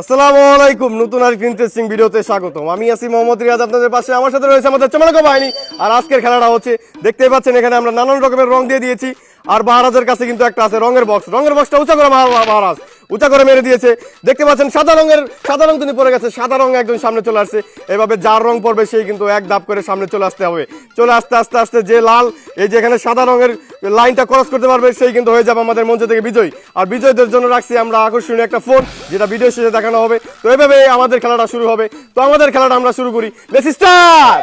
আসসালামু আলাইকুম, নতুন আর ইন্টারেস্টিং ভিডিওতে স্বাগতম। আমি আছি মোহাম্মদ রিয়াজ, আপনাদের পাশে আমার সাথে রয়েছে আমাদের চমলকা বাহিনী। আর আজকের খেলাটা হচ্ছে, দেখতেই পাচ্ছেন এখানে আমরা নানান রকমের রং দিয়ে দিয়েছি। আর মহারাজের কাছে কিন্তু একটা আছে রঙের বক্স রঙের বক্সটা উঁচা করে মহারাজ বাহারাজ। উঁচা করে মেরে দিয়েছে। দেখতে পাচ্ছেন, সাদা রঙের, সাদা রং কিন্তু পড়ে গেছে। সাদা রং একদম সামনে চলে আসছে। এভাবে যার রং পড়বে, সেই কিন্তু এক ধাপ করে সামনে চলে আসতে হবে। চলে আসতে, আস্তে আস্তে যে লাল, এই যে এখানে সাদা রঙের লাইনটা ক্রস করতে পারবে, সেই কিন্তু হয়ে যাবে আমাদের মঞ্চ থেকে বিজয়। আর বিজয়দের জন্য রাখছি আমরা আকর্ষণীয় একটা ফোন, যেটা ভিডিও শেষে দেখানো হবে। তো এভাবে আমাদের খেলাটা শুরু হবে। তো আমাদের খেলাটা আমরা শুরু করি। লেটস স্টার্ট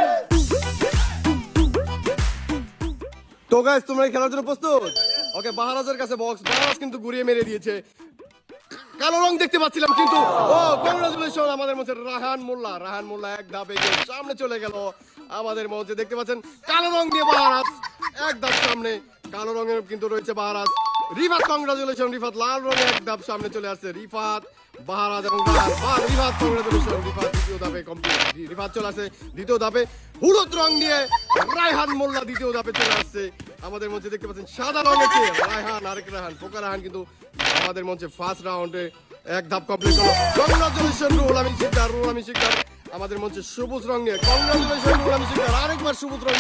তো গাইস তোমরা খেলার জন্য প্রস্তুত? ওকে বাহারাজের কাছে বক্স বাহারাজ কিন্তু ঘুরিয়ে মেরে দিয়েছে। কালো রং দেখতে পাচ্ছিলাম, কিন্তু, ও কংগ্রাচুলেশন আমাদের মধ্যে রাহান মোল্লা রাহান মোল্লা এক ধাপে সামনে চলে গেল। আমাদের মধ্যে দেখতে পাচ্ছেন, কালো রং দিয়ে বাহারাজ, এক ধাপ সামনে, কালো রঙের কিন্তু রয়েছে বাহারাজ। রিফাত কংগ্রাচুলেশন রিফাত, লাল রঙে এক ধাপ সামনে চলে আসছে রিফাত, বাহারাজ এবং রিফাত কংগ্রাচুলেশন রিফাত, দ্বিতীয় ধাপে কমপ্লিট রিফাত চলে আসছে দ্বিতীয় ধাপে। হলুদ রং দিয়ে রায়হান মোল্লা দ্বিতীয় ধাপে চলে আসছে। আমাদের মধ্যে দেখতে পাচ্ছেন সাদা রঙের কে রায়হান, আরেক রায়হান, পোকা রায়হান কিন্তু আমাদের মঞ্চে ফার্স্ট রাউন্ডে এক ধাপ কমপ্লিট হলো। কংগ্রাচুলেশন রুহুল আমিন শিকদার, রুহুল আমিন শিকদার। আমাদের মঞ্চে সবুজ রং কংগ্রাচুলেশন রুহুল আমিন শিকদার। আরেকবার সবুজ রং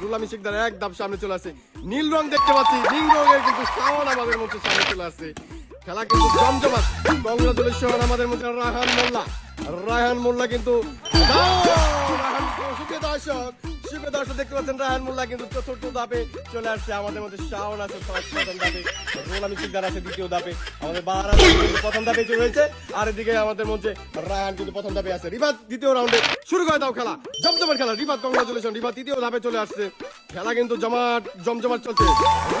রুহুল আমিন শিকদার এক ধাপ সামনে চলে আসে। নীল রং দেখতে পাচ্ছি, নীল রঙের কিন্তু শাওন আমাদের মঞ্চে সামনে চলে আসছে খেলা কিন্তু জমজমাট। কংগ্রাচুলেশন আমাদের মধ্যে রায়হান মোল্লা। রায়হান মোল্লা কিন্তু দর্শক সুপ্রিয় দর্শক, দেখতে পাচ্ছেন রায়হান মোল্লা কিন্তু চতুর্থ ধাপে চলে আসছে। আমাদের মধ্যে শাওন আছে প্রথম ধাপে। রোলামি সিকদার আছে, দ্বিতীয় ধাপে। আমাদের বাহার প্রথম ধাপে হয়েছে আর এদিকে আমাদের মধ্যে রায়হান কিন্তু প্রথম ধাপে আছে। রিবাদ দ্বিতীয় রাউন্ডে শুরু করে দাও খেলা। জমজমাট খেলা রিবাদ কংগ্রাচুলেশন রিবাদ তৃতীয় ধাপে চলে আসছে। খেলা কিন্তু জমাট, জমজমাট চলছে।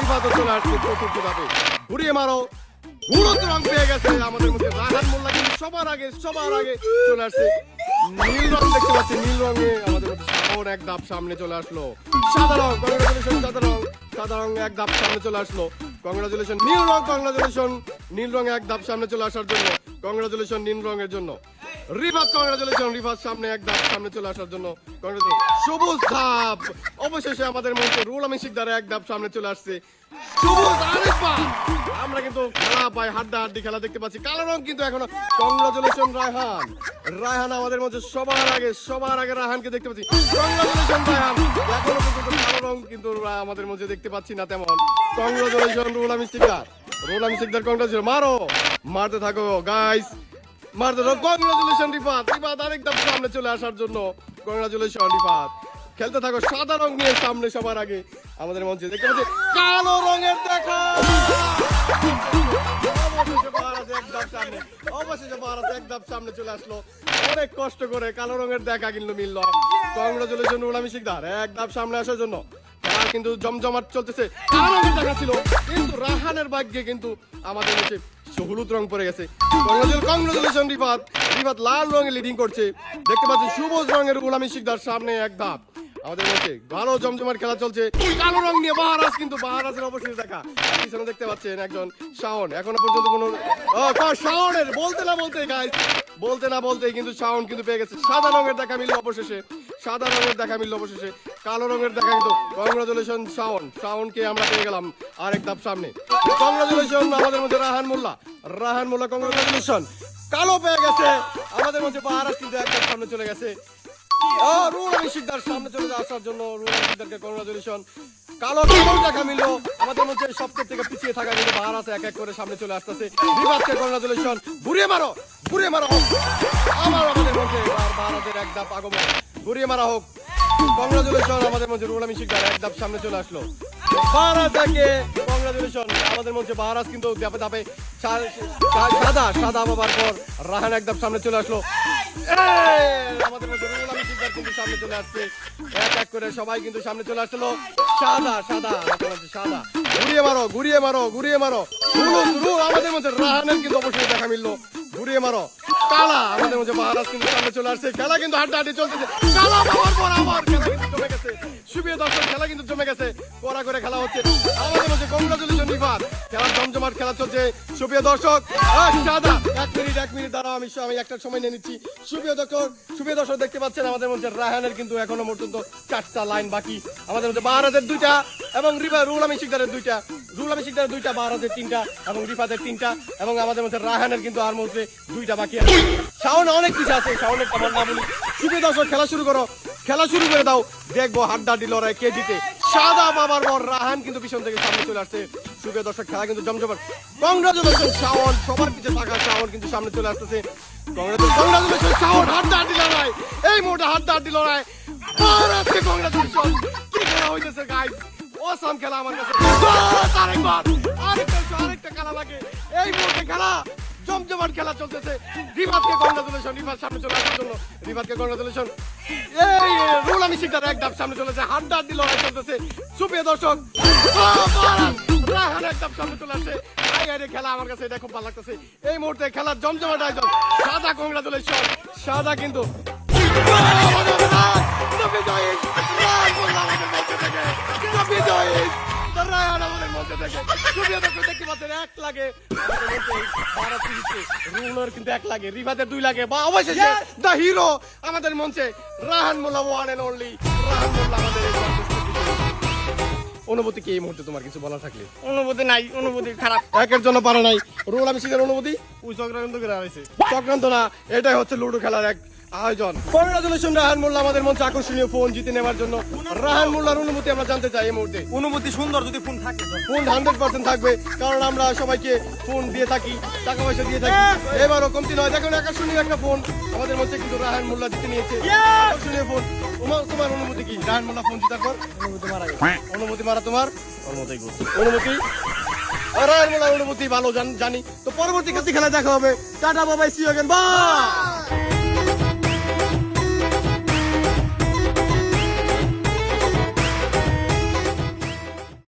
রিবাদও চলে আসছে চতুর্থ ধাপে। ঘুরিয়ে মারো। হলুদ রং পেয়ে গেছে আমাদের মধ্যে রাহান মোল্লা কিন্তু সবার আগে সবার আগে চলে আসছে। নীল রং দেখতে পাচ্ছি, নীল রঙে আমাদের মধ্যে এক ধাপ সামনে চলে আসলো। সাদা রং কংগ্রাচুলেশন সাদা রং এক ধাপ সামনে চলে আসলো। কংগ্রাচুলেশন নীল রং কংগ্রাচুলেশন নীল রং এক ধাপ সামনে চলে আসার জন্য। কংগ্রাচুলেশন নীল রঙের জন্য। রিভাত কংগ্রাচুলেশন রিভাত সামনে, এক ধাপ সামনে চলে আসার জন্য সবুজ ধাপ! অবশেষে আমাদের মধ্যে রুল আমি শিকদার এক ধাপ সামনে চলে আসছে। সবুজ আরেকবার! আমরা কিন্তু খেলা পাই হাড্ডা হাড্ডি খেলা দেখতে পাচ্ছি। কালো রং কিন্তু এখনও কংগ্রাচুলেশন রায়হান। রায়হান আমাদের মধ্যে সবার আগে সবার আগে রায়হানকে দেখতে পাচ্ছি। কংগ্রাচুলেশন রায়হান! এখনও পর্যন্ত কালো রং কিন্তু আমাদের মধ্যে দেখতে পাচ্ছি না তেমন। কংগ্রাচুলেশন রুল আমি শিকদার। রুল আমি শিকদার কংগ্রাচুলেশন। মারো! মারতে থাকো গাইস থাকো কংগ্রাচুলেশন রিফাত। রিফাত আরেকদম সামনে চলে আসার জন্য। কংগ্রাচুলেশন রিফাত। খেলতে থাকো, সাদা রং নিয়ে সামনে সবার আগে আমাদের মঞ্চে। দেখতে পাচ্ছি, কালো রঙের দেখা। এক ধাপ সামনে। ধাপ চলে আসলো। অনেক কষ্ট করে কালো রঙের দেখা কিন্তু শিকদার। এক ধাপ সামনে আসার জন্য। কিন্তু জমজমাট চলতেছে। ছিল, কিন্তু রাহানের ভাগ্যে কিন্তু আমাদের হলুদ রং পড়ে গেছে। কংগ্রাচুলেশন রিফাত রিফাত লাল রঙে লিডিং করছে। দেখতে পাচ্ছি সবুজ রঙের উলামি শিকদার সামনে এক ধাপ। আমাদের মধ্যে ভালো জমজমাট খেলা চলছে। কালো রং নিয়ে বাহারাজ, কিন্তু বাহারাজের অবশ্যই দেখা। পিছনে দেখতে পাচ্ছেন একজন শাওন। এখনও পর্যন্ত কোনো শাওনের, বলতে না বলতে গাইস বলতে না বলতে কিন্তু শাওন কিন্তু পেয়ে গেছে। সাদা রঙের দেখা মিলল অবশেষে। সাদা রঙের দেখা মিলল অবশেষে। কালো রঙের দেখা কিন্তু কংগ্রাচুলেশন শাওন। শাওনকে আমরা পেয়ে গেলাম আরেক ধাপ সামনে। কংগ্রাচুলেশন আমাদের মধ্যে রাহান মোল্লা। রাহান মোল্লা কংগ্রাচুলেশন কালো পেয়ে গেছে। আমাদের মধ্যে বাহারাজ কিন্তু এক ধাপ সামনে চলে গেছে। রুল সামনে চলে আসার জন্য রুল কংগ্রাচুলেশন কালো দেখা মিললো। আমাদের মধ্যে সবচেয়ে থেকে পিছিয়ে থাকা কিন্তু বাহার এক এক করে সামনে চলে আসতেছে। বিভাগকে কংগ্রাচুলেশন ঘুরিয়ে মারো ঘুরিয়ে মারো। আমার আমাদের মধ্যে ভারতের এক ধাপ আগমন। ঘুরিয়ে মারা হোক। কংগ্রাচুলেশন আমাদের মধ্যে রুল আমি শিকদার এক ধাপ সামনে চলে আসলো। বাহারাজকে কংগ্রাচুলেশন আমাদের মধ্যে বাহারাজ কিন্তু ধাপে ধাপে সাদা সাদা বাবার পর রাহান এক ধাপ সামনে চলে আসলো সবাই কিন্তু সামনে চলে আসলো। সাদা সাদা সাদা। ঘুরিয়ে মারো ঘুরিয়ে মারো ঘুরিয়ে মারো। হলুদ আমাদের মধ্যে রাহানের কিন্তু অবশ্যই দেখা মিললো। ঘুরিয়ে মারো। কালা। আমাদের মধ্যে মহারাজ কিন্তু সামনে চলে আসছে। খেলা কিন্তু চলতেছে। আবার খেলা কিন্তু জমে গেছে। দর্শক, খেলা কিন্তু জমে গেছে। করে খেলা হচ্ছে। আমাদের মধ্যে খেলা চলছে। সুপ্রিয় দর্শক এক মিনিট এক মিনিট, দাঁড়াও, আমি আমি একটা সময় নিয়ে নিচ্ছি। সুপ্রিয় দর্শক সুপ্রিয় দর্শক দেখতে পাচ্ছেন, আমাদের মধ্যে রায়হানের কিন্তু এখনও পর্যন্ত চারটা লাইন বাকি। আমাদের মধ্যে বাহারাজের দুইটা এবং রিফা রুল আমি শিকদারের দুইটা। রুল আমি শিকদারের দুইটা বাহারাজের তিনটা এবং রিফাতের তিনটা এবং আমাদের মধ্যে রায়হানের কিন্তু আর মধ্যে দুইটা বাকি আছে। শাওন, অনেক কিছু আছে। শাওনের আমার না বলি। শুধু দর্শক, খেলা শুরু করো। খেলা শুরু করে দাও। দেখব হাড্ডাড্ডি লড়াই কে জিতে। সাদা বাবার বর রাহান কিন্তু পিছন থেকে সামনে চলে আসছে। শুভে দর্শক, খেলা কিন্তু জমজমাট। কংগ্রাচুলেশন, শাওন। সবার পিছে থাকা শাওন কিন্তু সামনে চলে আসতেছে। কংগ্রাচুলেশন শাওন হাড্ডাড্ডি লড়াই। এই মোটা হাড্ডাড্ডি লড়াই। ভারতকে কংগ্রাচুলেশন। কি খেলা হইতেছে গাইস অসাম খেলা আমার কাছে। আরেকবার। আরেকটা আরেকটা খেলা লাগে। এই মুহূর্তে খেলা জমজমাট খেলা চলতেছে। রিভাতকে কংগ্রাচুলেশন, রিভাত সামনে চলে আসার জন্য। রিভাতকে কংগ্রাচুলেশন। এই রুল আমি শিকদার এক ধাপ সামনে চলেছে হাড্ডা লড়াই চলতেছে। সুপ্রিয় দর্শক এক ধাপ সামনে চলে আই খেলা আমার কাছে, এটা খুব ভালো লাগতেছে। এই মুহূর্তে খেলার জমজমাট আয়োজন, সাদা কংগ্রাচুলেশন, সাদা কিন্তু। দর্শক দেখতে পাচ্ছেন এক লাগে। কিন্তু এক লাগে দুই লাগে বা অবশেষে দ্য হিরো আমাদের মঞ্চে Rahan Molla one and only Rahan Molla আমাদের অনুভূতি কি এই মুহূর্তে তোমার কিছু বলা থাকলে? অনুভূতি নাই অনুভূতি খারাপ। একের জন্য পারে নাই। রোল আমি শিখের অনুভূতি? ওই চক্রান্ত করে চক্রান্ত না এটাই হচ্ছে লুডো খেলার এক আয়োজন। কংগ্রাচুলেশন রাহান মোল্লা আমাদের মঞ্চে আকর্ষণীয় ফোন জিতে নেওয়ার জন্য। রাহান মোল্লার অনুভূতি আমরা জানতে চাই এই মুহূর্তে। অনুভূতি সুন্দর যদি ফোন থাকে ফোন হান্ড্রেড পার্সেন্ট থাকবে কারণ আমরা সবাইকে ফোন দিয়ে থাকি টাকা পয়সা দিয়ে থাকি। এবারও কমতি নয়। দেখুন আকর্ষণীয় একটা ফোন আমাদের মধ্যে কিন্তু রাহান মোল্লা জিতে নিয়েছে। আকর্ষণীয় ফোন। তোমার তোমার অনুভূতি কি? রাহান মোল্লা ফোন জিতার পর? অনুভূতি মারা অনুমতি মারা তোমার? অনুভূতি করছে অনুমতি? রাহান মোল্লার অনুভূতি ভালো জান- জানি। তো পরবর্তী ক্ষেত্রে খেলা দেখা হবে। টাটা বাবাই সি অগেন বা